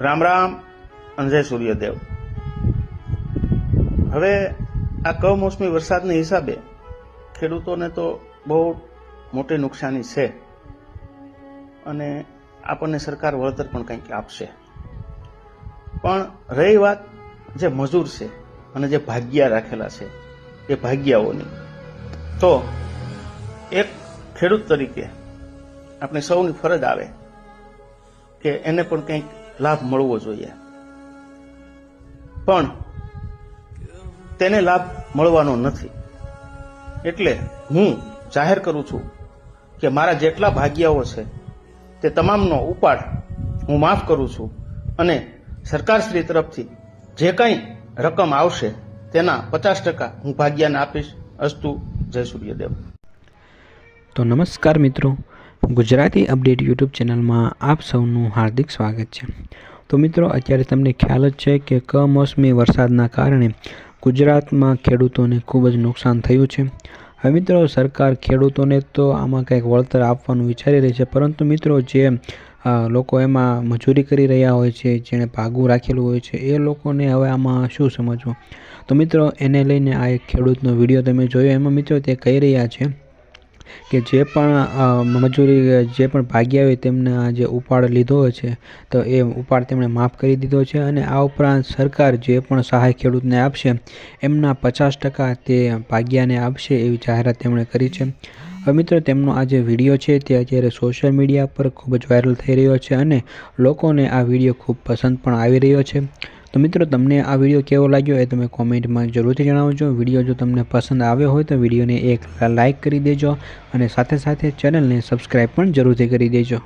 રામ રામ અંજય સૂર્યદેવ. હવે આ કમોસમી વરસાદને હિસાબે ખેડૂતોને તો બહુ મોટી નુકસાની છે અને આપણને સરકાર વળતર પણ કંઈક આપશે. પણ રહી વાત જે મજૂર છે અને જે ભાગ્યા રાખેલા છે, એ ભાગ્યાઓની, તો એક ખેડૂત તરીકે આપણે સૌની ફરજ આવે કે એને પણ કંઈક લાભ મળવો જોઈએ. પણ તેને લાભ મળવાનો નથી. એટલે હું જાહેર કરું છું કે મારા જેટલા ભાગ્યાઓ છે, તે તમામનો ઉપાડ હું માફ કરું છું અને સરકારશ્રી તરફથી જે કંઈ રકમ આવશે, તેના પચાસ ટકા હું ભાગ્યાને આપીશ. અસ્તુ જય સૂર્યદેવ. તો નમસ્કાર મિત્રો. ગુજરાતી અપડેટ યુટ્યુબ ચેનલમાં આપ સૌનું હાર્દિક સ્વાગત છે. તો મિત્રો, અત્યારે તમને ખ્યાલ જ છે કે કમોસમી વરસાદના કારણે ગુજરાતમાં ખેડૂતોને ખૂબ જ નુકસાન થયું છે. હવે મિત્રો, સરકાર ખેડૂતોને તો આમાં કંઈક વળતર આપવાનું વિચારી રહી છે, પરંતુ મિત્રો જે લોકો એમાં મજૂરી કરી રહ્યા હોય છે, જેણે ભાગું રાખેલું હોય છે, એ લોકોને હવે આમાં શું સમજવું? તો મિત્રો, એને લઈને આ એક ખેડૂતનો વીડિયો તમે જોયો, એમાં મિત્રો તે કહી રહ્યા છે કે જે પણ મજૂરી, જે પણ ભાગ્યા હોય તેમને જે ઉપાડ લીધો છે, તો એ ઉપાડ તેમણે માફ કરી દીધો છે અને આ ઉપરાંત સરકાર જે પણ સહાય ખેડૂતને આપશે, એમના પચાસ ટકા તે ભાગ્યાને આપશે એવી જાહેરાત તેમણે કરી છે. હવે મિત્રો, તેમનો આ જે વીડિયો છે તે અત્યારે સોશિયલ મીડિયા પર ખૂબ જ વાયરલ થઈ રહ્યો છે અને લોકોને આ વીડિયો ખૂબ પસંદ પણ આવી રહ્યો છે. તો મિત્રો, તમને આ વીડિયો કેવો લાગ્યો એ તમે કોમેન્ટમાં જરૂરથી જણાવજો. વીડિયો જો તમને પસંદ આવ્યો હોય તો વિડીયોને એક લાઇક કરી દેજો અને સાથે સાથે ચેનલને સબસ્ક્રાઈબ પણ જરૂરથી કરી દેજો.